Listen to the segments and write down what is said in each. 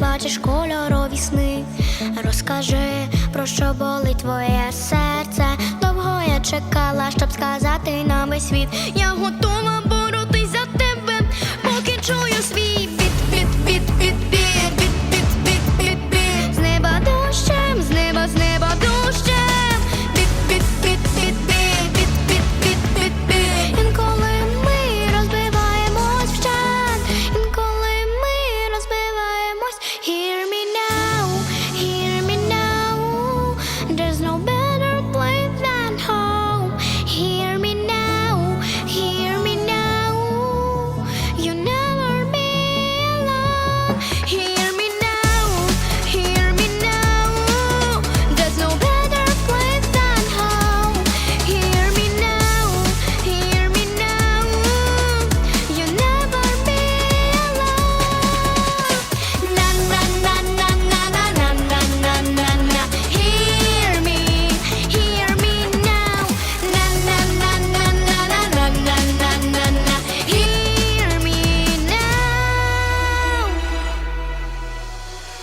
бачиш кольорові сни, розкажи, про що болить твоє серце. Довго я чекала, щоб сказати на весь світ. Я готова боротись за тебе, поки чую світ.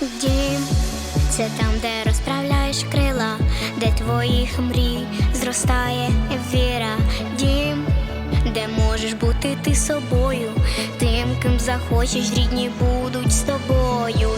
Дім це там, де розправляєш крила, де твоїх мрій зростає віра, дім, де можеш бути ти собою, тим, ким захочеш, рідні будуть з тобою.